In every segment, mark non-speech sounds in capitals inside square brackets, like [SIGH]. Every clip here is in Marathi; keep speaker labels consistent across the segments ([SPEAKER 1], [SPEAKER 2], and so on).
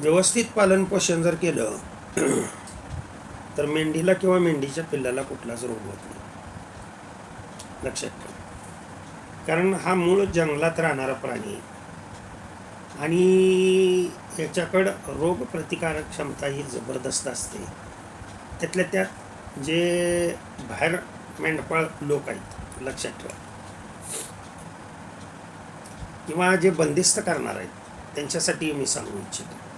[SPEAKER 1] व्यवस्थित पालनपोषण जर केलं [CLEARS THROAT] तर मेंढीला किंवा मेंढीच्या पिल्लाला कुठलाच रोग होत नाही. लक्षात ठेवा. कारण हा मूळ जंगलात राहणारा प्राणी आहे. आणि याच्याकडं रोग प्रतिकारक क्षमता ही जबरदस्त असते. त्यातल्या त्यात जे बाहेर मेंढपाळ लोक आहेत लक्षात ठेवा. किंवा जे बंदिस्त करणार आहेत त्यांच्यासाठी मी सांगू इच्छितो.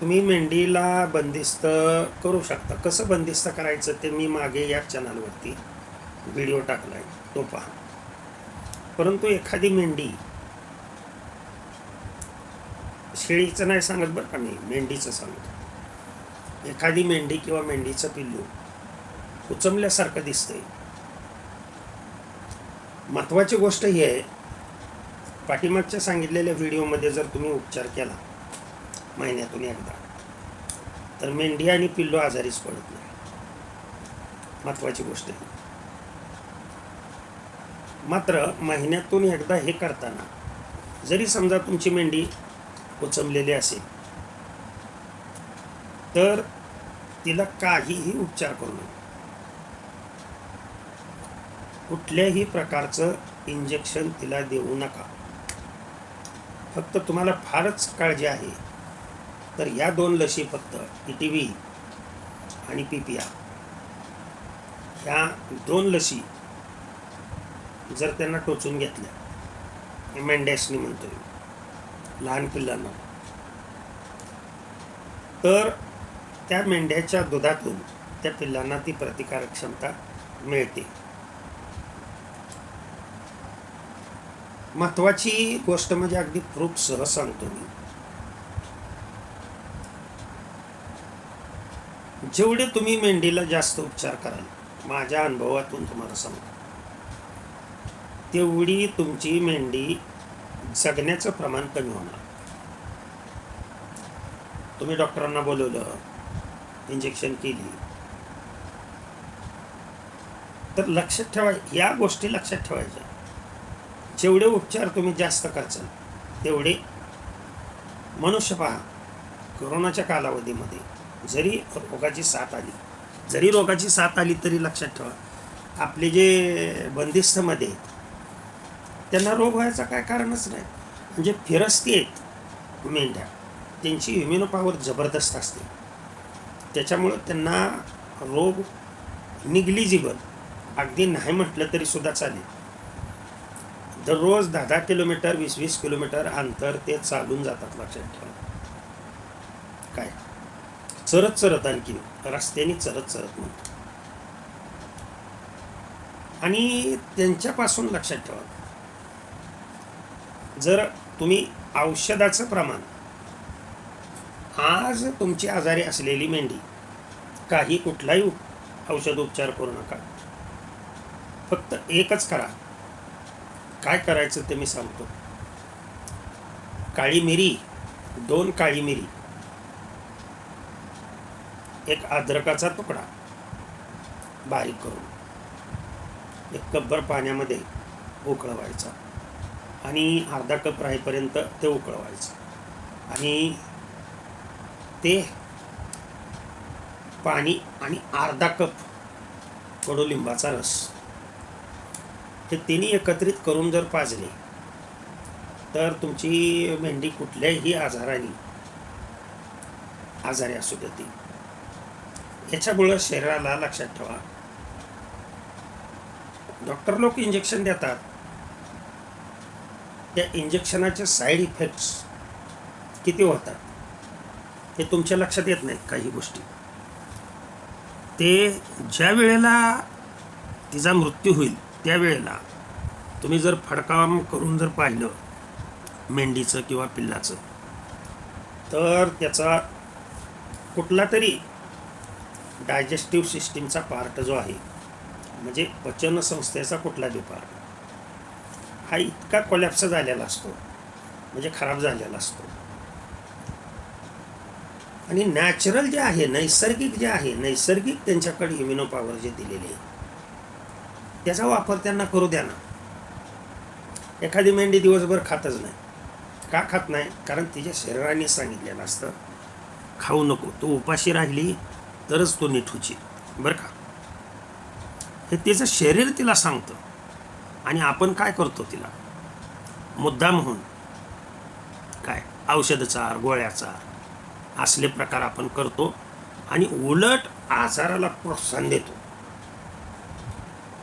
[SPEAKER 1] तुम्ही मेंढीला बंदिस्त करू शकता. कसं बंदिस्त करायचं ते मी मागे या चॅनलवरती व्हिडिओ टाकला आहे तो पहा. परंतु एखादी मेंढी शेळीचं नाही सांगत बरं का मी मेंढीचं सांगतो. एखादी मेंढी किंवा मेंढीचं पिल्लू उचमल्यासारखं दिसतंय. महत्त्वाची गोष्ट ही आहे पाठीमागच्या सांगितलेल्या व्हिडिओमध्ये जर तुम्ही उपचार केला महिन्यातून एकदा. तर मेंढी आणि पिल्लू आजारीच पडत नाही. महत्त्वाची गोष्ट आहे मात्र महिन्यातून एकदा हे करताना जरी समजा तुमची मेंढी उचमलेली असेल तर तिला काहीही उपचार करू नये कुठल्याही प्रकारचं इंजेक्शन तिला देऊ नका. फक्त तुम्हाला फारच काळजी आहे. तर या दोन लशी फक्त ई टी व्ही आणि पी पी आर. ह्या दोन लशी जर त्यांना टोचून घेतल्या मेंढ्यासनी म्हणतो मी, लहान पिल्लांना तर त्या मेंढ्याच्या दुधातून त्या पिल्लांना ती प्रतिकारक क्षमता मिळते. महत्वाची गोष्ट म्हणजे अगदी प्रूफ सह सांगतो मी. जेवढे तुम्ही मेंढीला जास्त उपचार कराल माझ्या अनुभवातून तुम्हाला सांगतो. तेवढी तुमची मेंढी जगण्याचं प्रमाण कमी होणार. तुम्ही डॉक्टरांना बोलवलं इंजेक्शन केली. तर लक्षात ठेवा या गोष्टी लक्षात ठेवायच्या. जेवढे उपचार तुम्ही जास्त करचाल तेवढे. मनुष्य पहा कोरोनाच्या कालावधीमध्ये जरी रोगाची साथ आली जरी रोगाची साथ आली तरी लक्षात ठेवा. आपले जे बंदिस्तमध्ये आहेत त्यांना रोग व्हायचं काय कारणच नाही. म्हणजे फिरस्ती आहेत मेंढ्या त्यांची इम्युनो पॉवर जबरदस्त असते. त्याच्यामुळं त्यांना रोग निग्लिजिबल अगदी नाही म्हटलं तरी सुद्धा चालेल. दररोज दहा दहा किलोमीटर वीस वीस किलोमीटर अंतर ते चालून जातात लक्षात ठेवा. चरत चरत आणखी. रस्त्याने चरत चरत म्हणतो. आणि त्यांच्यापासून लक्षात ठेवा. जर तुम्ही औषधाचं प्रमाण आज तुमची आजारी असलेली मेंढी काही कुठलाही औषध उपचार करू नका. फक्त एकच करा. काय करायचं ते मी सांगतो. काळी मिरी दोन काळी मिरी. एक अद्रकाचा तुकडा बारीक करून एक कपभर पाण्यामध्ये उकळवायचा आणि अर्धा कप राहीपर्यंत ते उकळवायचं. आणि ते पाणी आणि अर्धा कप कडुलिंबाचा रस हे तिन्ही एकत्रित करून जर पाजले तर तुमची मेंढी कुठल्याही आजाराने आजारी असू देते. याच्यामुळं शरीराला लक्षात ठेवा. डॉक्टर लोक इंजेक्शन देतात. त्या इंजेक्शनाचे साईड इफेक्ट्स किती होतात हे तुमच्या लक्षात येत नाहीत काही गोष्टी. ते ज्या वेळेला तिचा मृत्यू होईल त्यावेळेला तुम्ही जर फडकाम करून जर पाहिलं मेंढीचं किंवा पिल्लाचं तर त्याचा कुठला तरी डायजेस्टिव्ह सिस्टीमचा पार्ट जो आहे म्हणजे पचन संस्थेचा कुठला बी पार्ट हा इतका कोलॅप्स झालेला असतो म्हणजे खराब झालेला असतो. आणि नॅचरल जे आहे नैसर्गिक जे आहे नैसर्गिक त्यांच्याकडे इम्युनो पॉवर जे दिलेले आहे त्याचा वापर त्यांना करू द्या ना. एखादी मेंढी दिवसभर खातच नाही. का खात नाही? कारण तिच्या शरीराने सांगितलेलं असतं खाऊ नको तू उपाशी राहिली तरच तो नीट होची बरं का? हे तिचं शरीर तिला सांगतं आणि आपण काय करतो तिला? मुद्दाम होऊन. काय? औषधचा गोळ्याचा असले प्रकार आपण करतो आणि उलट आजाराला प्रोत्साहन देतो.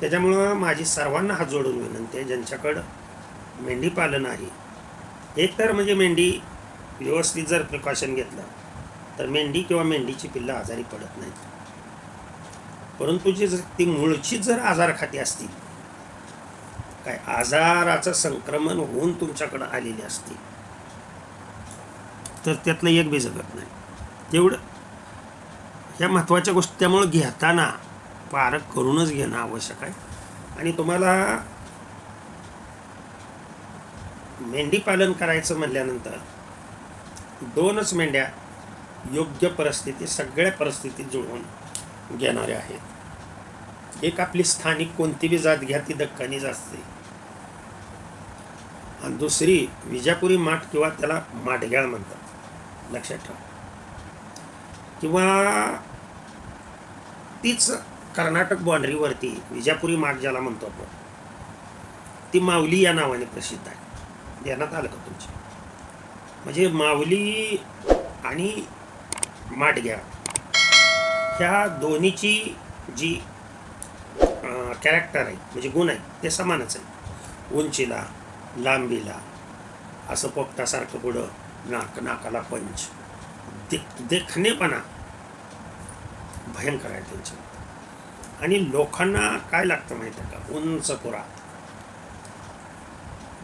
[SPEAKER 1] त्याच्यामुळं माझी सर्वांना हात जोडून विनंती आहे ज्यांच्याकडं मेंढी पालन आहे. एक तर म्हणजे मेंढी व्यवस्थित जर प्रिकॉशन घेतलं तर मेंढी किंवा मेंढीची पिल्लं आजारी पडत नाहीत. परंतु जी जर ती मूळची जर आजार खाती असतील काय आजाराचं संक्रमण होऊन तुमच्याकडं आलेली असते तर त्यातलं एक बी जगत नाही. तेवढं ह्या महत्त्वाच्या गोष्टी त्यामुळं घेताना पारख करूनच घेणं आवश्यक आहे. आणि तुम्हाला मेंढी पालन करायचं म्हटल्यानंतर दोनच मेंढ्या योग्य परिस्थिती सगळ्या परिस्थितीत जुळवून घेणाऱ्या आहेत. एक आपली स्थानिक कोणती बी जात घ्या ती दक्कनीच असते. आणि दुसरी विजापुरी माठ किंवा त्याला माठग्याळ म्हणतात. लक्षात ठेवा. किंवा तीच कर्नाटक बाँड्रीवरती विजापुरी माठ ज्याला म्हणतो आपण ती माऊली या नावाने प्रसिद्ध आहे. ध्यानात आलं का तुमच्या? म्हणजे माऊली आणि माटग्या ह्या दोन्हीची जी कॅरेक्टर आहे म्हणजे गुण आहे ते समानच आहे. उंचीला लांबीला असं पोपटासारखं पुढं नाक नाकाला पंच. दे देखणेपणा भयंकर आहे त्यांचे. आणि लोकांना काय लागतं माहिती आहे का? उंच पुरा.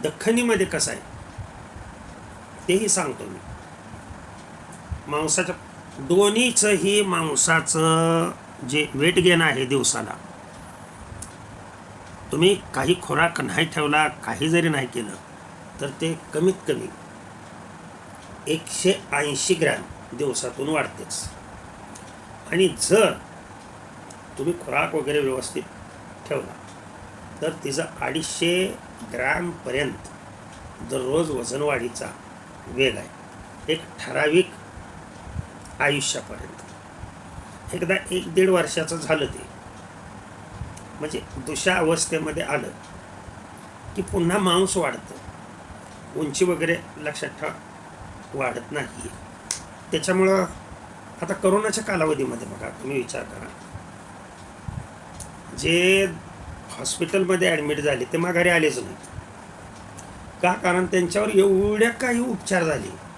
[SPEAKER 1] दख्खनीमध्ये कसं आहे? तेही सांगतो मी. मांसाच्या दोन्हीचंही मांसाचं जे वेट गेन आहे दिवसाला तुम्ही काही खोराक नाही ठेवला काही जरी नाही केलं तर ते कमीत कमी एकशे ऐंशी ग्रॅम दिवसातून वाढतेच. आणि जर तुम्ही खुराक वगैरे व्यवस्थित ठेवला तर तिचं अडीचशे ग्रॅमपर्यंत दररोज वजन वाढीचा वेग आहे. एक ठराविक आयुष्यापर्यंत. एकदा एक दीड वर्षाचं झालं ते. म्हणजे दुसऱ्या अवस्थेमध्ये आलं की पुन्हा मांस वाढतं. उंची वगैरे लक्षात ठेवा वाढत नाही त्याच्यामुळं आता करोनाच्या कालावधीमध्ये बघा तुम्ही विचार करा. जे हॉस्पिटलमध्ये ॲडमिट झाले ते माघारी आलेच नाहीत. का? कारण त्यांच्यावर एवढ्या काही उपचार झाले.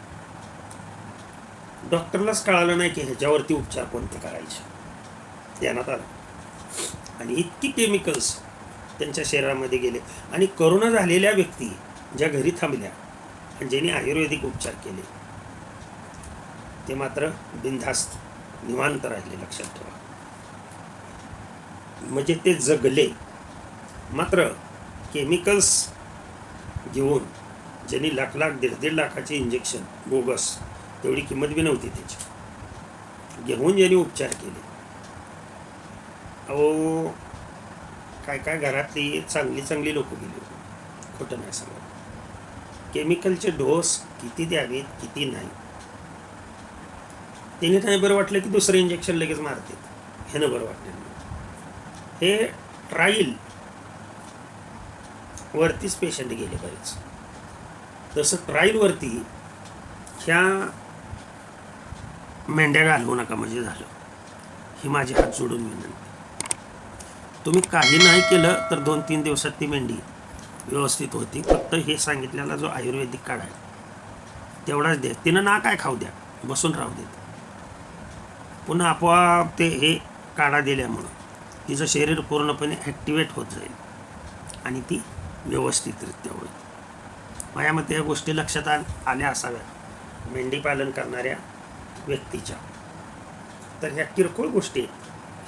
[SPEAKER 1] डॉक्टरलाच कळालं नाही की ह्याच्यावरती उपचार कोणते करायचे. ध्यानात आलं. आणि इतकी केमिकल्स त्यांच्या शरीरामध्ये गेले. आणि करोना झालेल्या व्यक्ती ज्या घरी थांबल्या आणि ज्यांनी आयुर्वेदिक उपचार केले ते मात्र बिनधास्त निवांत राहिले लक्षात ठेवा. म्हणजे ते जगले. मात्र केमिकल्स घेऊन ज्यांनी लाख लाख दीड दीड लाखाचे इंजेक्शन बोगस तेवढी किंमत बी नव्हती त्याची घेऊन ज्यांनी उपचार केले. अहो काय काय घरातली चांगली चांगली लोक गेली खोटं नाही सांगत केमिकलचे डोस किती द्यावेत किती नाही. त्याने नाही बरं वाटलं की दुसरं इंजेक्शन लगेच मारते ह्यानं बरं वाटलं हे ट्रायल वरतीच पेशंट गेले बरेच. तसं ट्रायलवरती ह्या मेंढ्या घालवू नका म्हणजे झालं. ही माझी हात जोडून विनंती. तुम्ही काही नाही केलं तर दोन तीन दिवसात ती मेंढी व्यवस्थित होती. फक्त हे सांगितलेला जो आयुर्वेदिक काढा आहे तेवढाच द्या. तिनं ना काय खाऊ द्या बसून राहू देत. पुन्हा आपोआप ते हे काढा दिल्यामुळं तिचं शरीर पूर्णपणे ॲक्टिवेट होत जाईल आणि ती व्यवस्थितरित्या होईल. माझ्या मते या गोष्टी लक्षात आ आल्या असाव्या मेंढी पालन करणाऱ्या व्यक्तीच्या. तर ह्या किरकोळ गोष्टी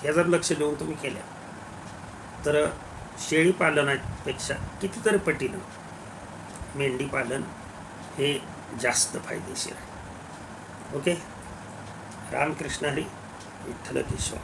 [SPEAKER 1] ह्या जर लक्ष देऊन तुम्ही केल्या तर शेळी पालनापेक्षा कितीतरी पटीनं मेंढी पालन हे जास्त फायदेशीर आहे. ओके? रामकृष्ण हरी विठ्ठल केशव